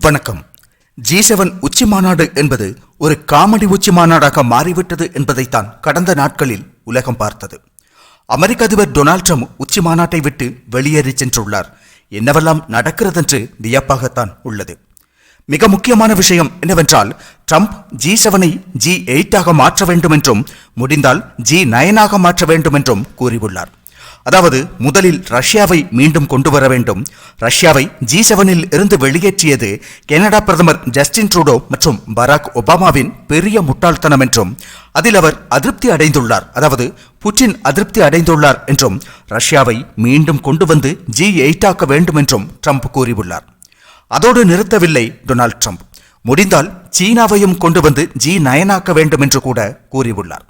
வணக்கம். G seven உச்சி மாநாடு என்பது ஒரு காமெடி உச்சி மாநாடாக மாறிவிட்டது என்பதைத்தான் கடந்த நாட்களில் உலகம் பார்த்தது. அமெரிக்க அதிபர் டொனால்ட் ட்ரம்ப் உச்சி மாநாட்டை விட்டு வெளியேறி சென்றுள்ளார். என்னவெல்லாம் நடக்கிறதென்று வியப்பாகத்தான் உள்ளது. மிக முக்கியமான விஷயம் என்னவென்றால் ட்ரம்ப் ஜி செவனை ஜி எயிட்டாக மாற்ற வேண்டும் என்றும் முடிந்தால் ஜி நயனாக மாற்ற வேண்டும் என்றும் கூறியுள்ளார். அதாவது முதலில் ரஷ்யாவை மீண்டும் கொண்டு வர வேண்டும். ரஷ்யாவை ஜி செவனில் இருந்து வெளியேற்றியது கனடா பிரதமர் ஜஸ்டின் ட்ரூடோ மற்றும் பராக் ஒபாமாவின் பெரிய முட்டாள்தனம் என்றும் அதில் அவர் அதிருப்தி அடைந்துள்ளார். அதாவது புட்டின் அதிருப்தி அடைந்துள்ளார் என்றும் ரஷ்யாவை மீண்டும் கொண்டு வந்து ஜி எயிட்டாக்க வேண்டும் என்றும் ட்ரம்ப் கூறியுள்ளார். அதோடு நிறுத்தவில்லை டொனால்ட் ட்ரம்ப். முடிந்தால் சீனாவையும் கொண்டு வந்து ஜி நயனாக்க வேண்டும் என்று கூட கூறியுள்ளார்.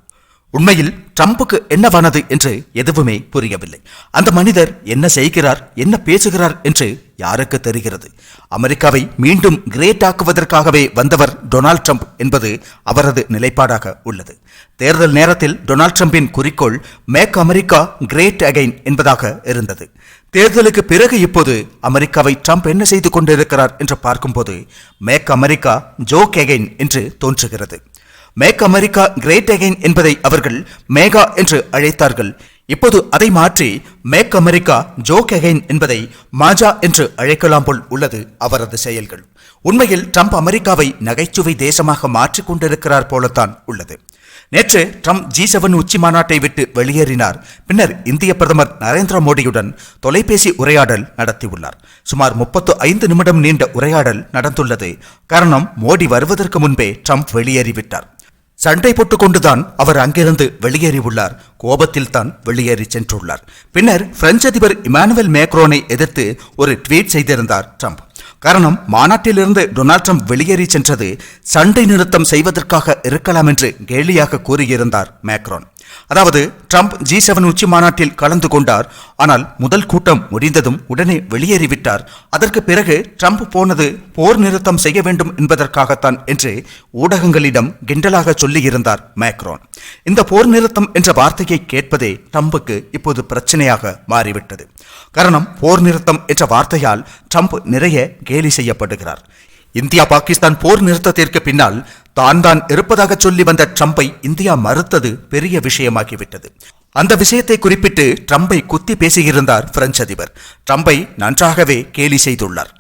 உண்மையில் ட்ரம்புக்கு என்னவானது என்று எதுவுமே புரியவில்லை. அந்த மனிதர் என்ன செய்கிறார் என்ன பேசுகிறார் என்று யாருக்கு தெரிகிறது? அமெரிக்காவை மீண்டும் கிரேட் ஆக்குவதற்காகவே வந்தவர் டொனால்ட் ட்ரம்ப் என்பது அவரது நிலைப்பாடாக உள்ளது. தேர்தல் நேரத்தில் டொனால்ட் ட்ரம்பின் குறிக்கோள் மேக் அமெரிக்கா கிரேட் அகைன் என்பதாக இருந்தது. தேர்தலுக்கு பிறகு இப்போது அமெரிக்காவை ட்ரம்ப் என்ன செய்து கொண்டிருக்கிறார் என்று பார்க்கும்போது மேக் அமெரிக்கா ஜோக் கெகைன் என்று தோன்றுகிறது. மேக் அமெரிக்கா கிரேட் அகைன் என்பதை அவர்கள் மேகா என்று அழைத்தார்கள். இப்போது அதை மாற்றி மேக் அமெரிக்கா ஜோக் அகைன் என்பதை மாஜா என்று அழைக்கலாம் போல் உள்ளது அவரது செயல்கள். உண்மையில் ட்ரம்ப் அமெரிக்காவை நகைச்சுவை தேசமாக மாற்றிக் கொண்டிருக்கிறார் போலத்தான் உள்ளது. நேற்று ட்ரம்ப் ஜி செவன் உச்சி மாநாட்டை விட்டு வெளியேறினார். பின்னர் இந்திய பிரதமர் நரேந்திர மோடியுடன் தொலைபேசி உரையாடல் நடத்தியுள்ளார். சுமார் முப்பத்து ஐந்து நிமிடம் நீண்ட உரையாடல் நடந்துள்ளது. காரணம் மோடி வருவதற்கு முன்பே ட்ரம்ப் வெளியேறிவிட்டார். சண்டை போட்டுக் கொண்டுதான் அவர் அங்கிருந்து வெளியேறியுள்ளார். கோபத்தில் தான் வெளியேறி சென்றுள்ளார். பின்னர் பிரெஞ்சு அதிபர் இமானுவேல் மேக்ரோனை எதிர்த்து ஒரு ட்வீட் செய்திருந்தார் ட்ரம்ப். காரணம் மாநாட்டிலிருந்து டொனால்ட் ட்ரம்ப் வெளியேறி சென்றது சண்டை நிறுத்தம் செய்வதற்காக இருக்கலாம் என்று கேலியாக கூறியிருந்தார் மேக்ரோன். அதாவது ட்ரம்ப் ஜி செவன் உச்சி மாநாட்டில் கலந்து கொண்டார். ஆனால் முதல் கூட்டம் முடிந்ததும் உடனே வெளியேறிவிட்டார். அதற்கு பிறகு ட்ரம்ப் போனது போர் நிறுத்தம் செய்ய வேண்டும் என்பதற்காகத்தான் என்று ஊடகங்களிடம் கிண்டலாக சொல்லியிருந்தார் மேக்ரோன். இந்த போர் நிறுத்தம் என்ற வார்த்தையை கேட்பதே ட்ரம்புக்கு இப்போது பிரச்சனையாக மாறிவிட்டது. காரணம் போர் நிறுத்தம் என்ற வார்த்தையால் ட்ரம்ப் நிறைய கேலி செய்யப்படுகிறார். இந்தியா பாகிஸ்தான் போர் நிறுத்தத்திற்கு பின்னால் தான் தான் இருப்பதாக சொல்லி வந்த ட்ரம்பை இந்தியா மறுத்தது பெரிய விஷயமாகிவிட்டது. அந்த விஷயத்தை குறிப்பிட்டு ட்ரம்பை குத்தி பேசியிருந்தார் பிரெஞ்சு அதிபர். ட்ரம்பை நன்றாகவே கேலி செய்துள்ளார்.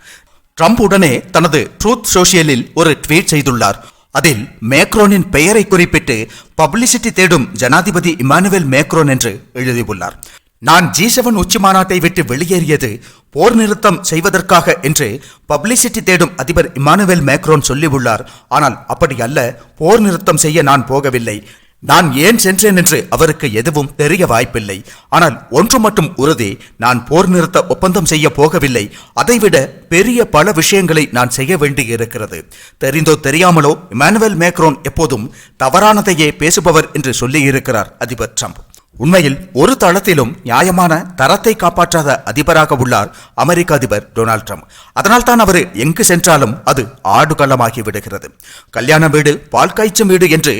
ட்ரம்ப் உடனே தனது ட்ரூத் சோசியலில் ஒரு ட்வீட் செய்துள்ளார். அதில் மேக்ரோனின் பெயரை குறிப்பிட்டு பப்ளிசிட்டி தேடும் ஜனாதிபதி இமானுவேல் மேக்ரோன் என்று எழுதியுள்ளார். நான் ஜி செவன் உச்சி மாநாட்டை விட்டு வெளியேறியது போர் நிறுத்தம் செய்வதற்காக என்று பப்ளிசிட்டி தேடும் அதிபர் இமானுவேல் மேக்ரோன் சொல்லியுள்ளார். ஆனால் அப்படி அல்ல போர் நிறுத்தம் செய்ய நான் போகவில்லை. நான் ஏன் சென்றேன் என்று அவருக்கு எதுவும் தெரிய வாய்ப்பில்லை. ஆனால் ஒன்று மட்டும் உறுதி நான் போர் நிறுத்த ஒப்பந்தம் செய்ய போகவில்லை. அதைவிட பெரிய பல விஷயங்களை நான் செய்ய வேண்டியிருக்கிறது. தெரிந்தோ தெரியாமலோ இமானுவேல் மேக்ரோன் எப்போதும் தவறானதையே பேசுபவர் என்று சொல்லியிருக்கிறார் அதிபர் ட்ரம்ப். உண்மையில் ஒரு தளத்திலும் நியாயமான தரத்தை காப்பாற்றாத அதிபராக உள்ளார் அமெரிக்க அதிபர் டொனால்ட் ட்ரம்ப். அதனால் தான் அவர் எங்கு சென்றாலும் அது ஆடுகளமாகி விடுகிறது. கல்யாண வீடு பால் காய்ச்சும் வீடு என்று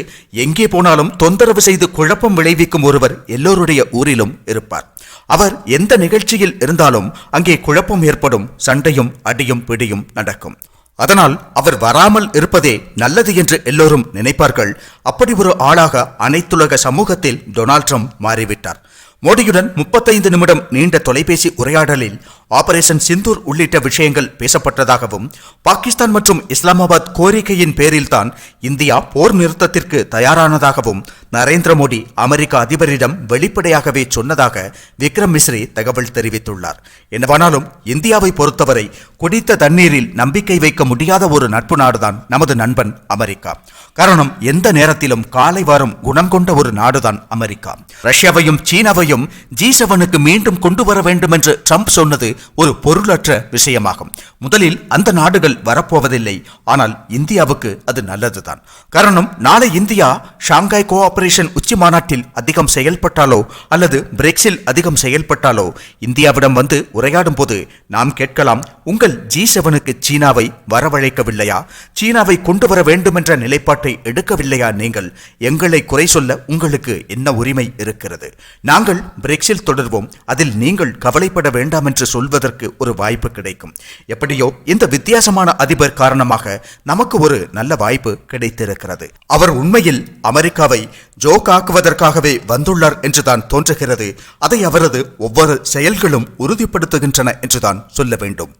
எங்கே போனாலும் தொந்தரவு செய்து குழப்பம் விளைவிக்கும் ஒருவர் எல்லோருடைய ஊரிலும் இருப்பார். அவர் எந்த நிகழ்ச்சியில் இருந்தாலும் அங்கே குழப்பம் ஏற்படும் சண்டையும் அடியும் பிடியும் நடக்கும். அதனால் அவர் வராமல் இருப்பதே நல்லது என்று எல்லோரும் நினைப்பார்கள். அப்படி ஒரு ஆளாக அனைத்துலக சமூகத்தில் டொனால்ட் ட்ரம்ப் மாறிவிட்டார். மோடியுடன் முப்பத்தைந்து நிமிடம் நீண்ட தொலைபேசி உரையாடலில் ஆபரேஷன் சிந்தூர் உள்ளிட்ட விஷயங்கள் பேசப்பட்டதாகவும் பாகிஸ்தான் மற்றும் இஸ்லாமாபாத் கோரிக்கையின் பேரில்தான் இந்தியா போர் நிறுத்தத்திற்கு தயாரானதாகவும் நரேந்திர மோடி அமெரிக்க அதிபரிடம் வெளிப்படையாகவே சொன்னதாக விக்ரம் மிஸ்ரி தகவல் தெரிவித்துள்ளார். என்னவானாலும் இந்தியாவை பொறுத்தவரை குடித்த தண்ணீரில் நம்பிக்கை வைக்க முடியாத ஒரு நட்பு நாடுதான் நமது நண்பன் அமெரிக்கா. காரணம் எந்த நேரத்திலும் காலை வாரம் குணம் கொண்ட ஒரு நாடுதான் அமெரிக்கா. ரஷ்யாவையும் சீனாவையும் ஜி செவனுக்கு மீண்டும் கொண்டு வர வேண்டும் என்று ட்ரம்ப் சொன்னது ஒரு பொருளற்ற விஷயமாகும். முதலில் அந்த நாடுகள் வரப்போவதில்லை. ஆனால் இந்தியாவுக்கு அது நல்லதுதான். காரணம் நாளை இந்தியா ஷாங்காய் கோஆபரேஷன் ஆபரேஷன் உச்சி மாநாட்டில் அதிகம் செயல்பட்டாலோ அல்லது பிரெக்ஸில் அதிகம் செயல்பட்டாலோ இந்தியாவிடம் வந்து உரையாடும் போது நாம் கேட்கலாம் உங்கள் ஜி செவனுக்கு சீனாவை வரவழைக்கவில்லையா? சீனாவை கொண்டு வர வேண்டும் என்ற நிலைப்பாட்டை எடுக்கவில்லையா நீங்கள்? எங்களை குறை சொல்ல உங்களுக்கு என்ன உரிமை இருக்கிறது? நாங்கள் பிரெக்ஸில் தொடர்வோம் அதில் நீங்கள் கவலைப்பட வேண்டாம் என்று சொல்வதற்கு ஒரு வாய்ப்பு கிடைக்கும். எப்படியோ இந்த வித்தியாசமான அதிபர் காரணமாக நமக்கு ஒரு நல்ல வாய்ப்பு கிடைத்திருக்கிறது. அவர் உண்மையில் அமெரிக்காவை ஜோக்காக்குவதற்காகவே வந்துள்ளார் என்றுதான் தோன்றுகிறது. அதை அவரது ஒவ்வொரு செயல்களும் உறுதிப்படுத்துகின்றன என்றுதான் சொல்ல வேண்டும்.